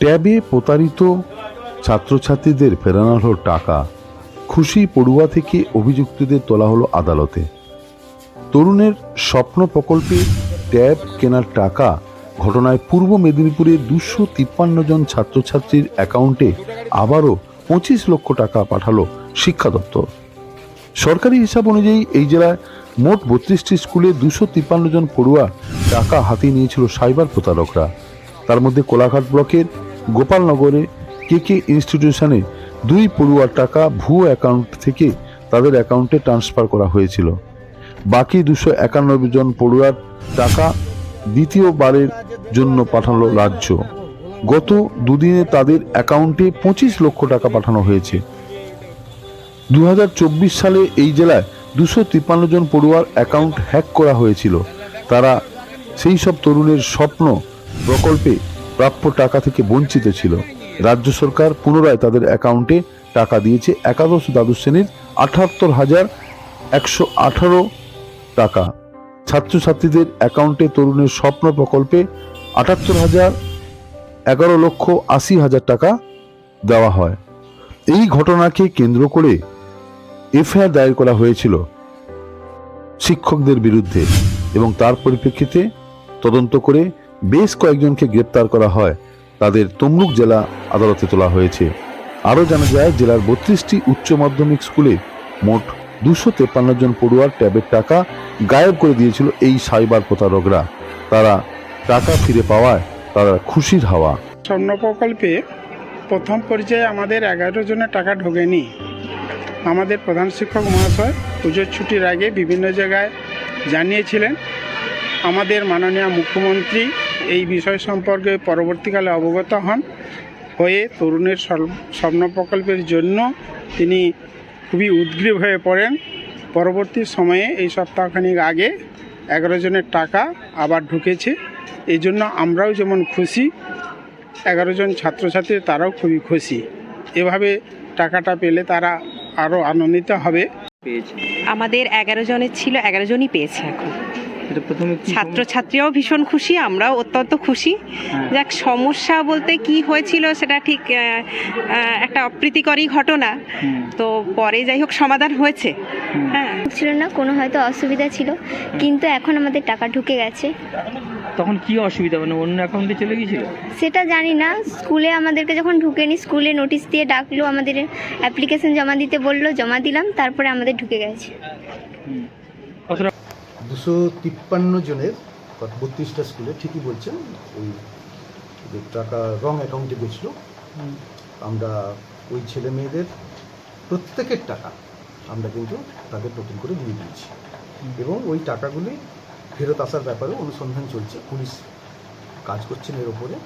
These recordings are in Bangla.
ট্যাবে প্রতারিত ছাত্রছাত্রীদের ফেরানো হলো টাকা। খুশি পড়ুয়া থেকে অভিযুক্তদের তোলা হলো আদালতে। তরুণের স্বপ্ন প্রকল্পে ট্যাব কেনার টাকা ঘটনায় পূর্ব মেদিনীপুরে দুশো তিপ্পান্ন জন ছাত্রছাত্রীর অ্যাকাউন্টে আবারও পঁচিশ লক্ষ টাকা পাঠালো শিক্ষা দপ্তর। সরকারি হিসাব অনুযায়ী এই জেলায় মোট বত্রিশটি স্কুলে দুশো তিপ্পান্ন জন পড়ুয়া টাকা হাতিয়ে নিয়েছিল সাইবার প্রতারকরা। তার মধ্যে কোলাঘাট ব্লকের গোপালনগরে কে কে ইনস্টিটিউশনে দুই পড়ুয়ার টাকা ভুয়ো অ্যাকাউন্ট থেকে তাদের অ্যাকাউন্টে ট্রান্সফার করা হয়েছিল। বাকি দুশো একানব্বই জন পড়ুয়ার টাকা দ্বিতীয়বারের জন্য পাঠালো রাজ্য। গত দুদিনে তাদের অ্যাকাউন্টে পঁচিশ লক্ষ টাকা পাঠানো হয়েছে। দু হাজার চব্বিশ সালে এই জেলায় দুশো তিপ্পান্ন জন পড়ুয়ার অ্যাকাউন্ট হ্যাক করা হয়েছিল। তারা সেই সব তরুণের স্বপ্ন প্রকল্পে প্রাপ্য টাকা থেকে বঞ্চিত ছিল। রাজ্য সরকার পুনরায় তাদের অ্যাকাউন্টে টাকা দিয়েছে একাদশ দ্বাদশ শ্রেণির আঠাত্তর হাজার একশো আঠারো টাকা। ছাত্রছাত্রীদের অ্যাকাউন্টে তরুণের স্বপ্ন প্রকল্পে আটাত্তর হাজার এগারো লক্ষ আশি হাজার টাকা দেওয়া হয়। এই ঘটনাকে কেন্দ্র করে এফআইআর দায়ের করা হয়েছিল শিক্ষকদের বিরুদ্ধে এবং তার পরিপ্রেক্ষিতে তদন্ত করে বেশ কয়েকজনকে গ্রেপ্তার করা হয়। তাদের তমলুক জেলা আদালতে তোলা হয়েছে। আরও জানা যায়, জেলার বত্রিশটি উচ্চ মাধ্যমিক স্কুলে মোট দুশো তেপান্ন জন পড়ুয়ার ট্যাবের টাকা গায়েব করে দিয়েছিল এই সাইবার প্রতারকরা। তারা টাকা ফিরে পাওয়ায় তারা খুশির হাওয়া। স্বর্ণ প্রকল্পে প্রথম পর্যায়ে আমাদের এগারো জনের টাকা ঢোকেনি। আমাদের প্রধান শিক্ষক মহাশয় পুজোর ছুটির আগে বিভিন্ন জায়গায় জানিয়েছিলেন। আমাদের মাননীয় মুখ্যমন্ত্রী এই বিষয় সম্পর্কে পরবর্তীকালে অবগত হন। হয়ে তরুণের স্বপ্ন প্রকল্পের জন্য তিনি খুবই উদ্গ্রীব হয়ে পড়েন। পরবর্তী সময়ে এই সপ্তাহখানিক আগে এগারো জনের টাকা আবার ঢুকেছে। এই জন্য আমরাও যেমন খুশি, এগারো জন ছাত্রছাত্রী তারাও খুবই খুশি। এভাবে টাকাটা পেলে তারা আরও আনন্দিত হবে। আমাদের এগারো জনের ছিল, এগারো জনই পেয়েছে এখন। ছাত্রছাত্রীরাও ভীষণ খুশি আমরাও অত্যন্ত খুশি। হ্যাঁ। যাক সমস্যা বলতে কি হয়েছিল সেটা ঠিক একটা অপ্রীতিকরই ঘটনা। তো পরে যাই হোক সমাধান হয়েছে। হ্যাঁ। ছিল না কোনো হয়তো অসুবিধা ছিল কিন্তু এখন আমাদের টাকা ঢুকে গেছে। তখন কি অসুবিধা মানে অন্য অ্যাকাউন্টে চলে গিয়েছিল? সেটা জানি না স্কুলে আমাদেরকে যখন ঢুকেনি স্কুলে নোটিশ দিয়ে ডাকলো আমাদের অ্যাপ্লিকেশন জমা দিতে বলল জমা দিলাম তারপরে আমাদের ঢুকে গেছে। দুশো তিপ্পান্ন জনের বত্রিশটা স্কুলে ঠিকই বলছেন ওই টাকা রং অ্যাকাউন্টে গেছিল আমরা ওই ছেলে মেয়েদের প্রত্যেকের টাকা আমরা কিন্তু তাদের নতুন করে দিয়ে দিয়েছি। এবং ওই টাকাগুলি ফেরত আসার ব্যাপারে অনুসন্ধান চলছে পুলিশ কাজ করছেন এর ওপরে।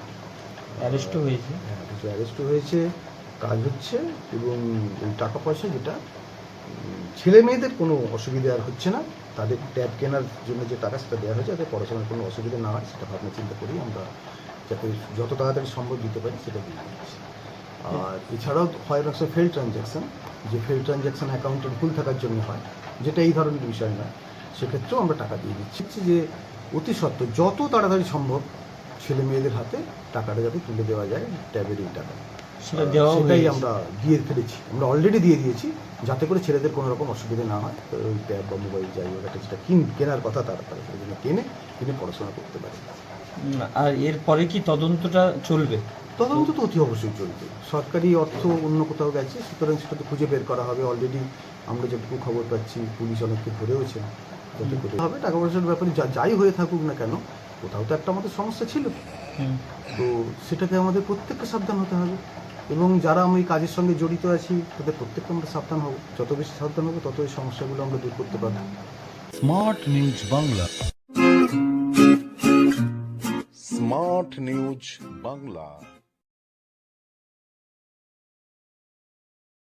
অ্যারেস্টও হয়েছে। হ্যাঁ কিছু অ্যারেস্টও হয়েছে কাজ হচ্ছে এবং ওই টাকা পয়সা যেটা ছেলে মেয়েদের কোনো অসুবিধা আর হচ্ছে না। তাদের ট্যাব কেনার জন্য যে টাকা সেটা দেওয়া হয়েছে যাতে পড়াশোনার কোনো অসুবিধা না হয়, সেটা ভাবনা চিন্তা করি আমরা যাতে যত তাড়াতাড়ি সম্ভব দিতে পারি, সেটা দিয়ে দিচ্ছি। আর এছাড়াও হয় অনেক ফেল ট্রানজ্যাকশন যে ফেল ট্রানজ্যাকশন অ্যাকাউন্টের ভুল থাকার জন্য হয়, যেটা এই ধরনের বিষয় না, সেক্ষেত্রেও আমরা টাকা দিয়ে দিচ্ছি। যে অতি সত্ত্বর যত তাড়াতাড়ি সম্ভব ছেলে মেয়েদের হাতে টাকাটা যাতে তুলে দেওয়া যায় ট্যাবের এই টাকা সেটা দেওয়া সেটাই আমরা দিয়ে ফেলেছি। আমরা অলরেডি দিয়ে দিয়েছি যাতে করে ছেলেদের কোনো রকম অসুবিধা না হয়। ওই ট্যাব বা মোবাইল যাই হোক একটা যেটা কিন কেনার কথা তারা তারা সেটা যেন কেনে কিনে পড়াশোনা করতে পারে। আর এরপরে কি তদন্তটা চলবে? তদন্ত তো অতি অবশ্যই চলবে। সরকারি অর্থ অন্য কোথাও গেছে সুতরাং সেটা তো খুঁজে বের করা হবে। অলরেডি আমরা যেটুকু খবর পাচ্ছি পুলিশ অনেককে ধরেওছে হবে টাকা পয়সার ব্যাপারে যা- যাই হয়ে থাকুক না কেন কোথাও তো একটা আমাদের সমস্যা ছিল। তো সেটাকে আমাদের প্রত্যেককে সাবধান হতে হবে। এবং যারা আমি কাজের সঙ্গে জড়িত আছি, তাদের প্রত্যেককে আমরা সাবধান হব। যত বেশি সাবধান হব তত এই সমস্যাগুলো আমরা দূর করতে পারব। Smart news Bangla. Smart news Bangla.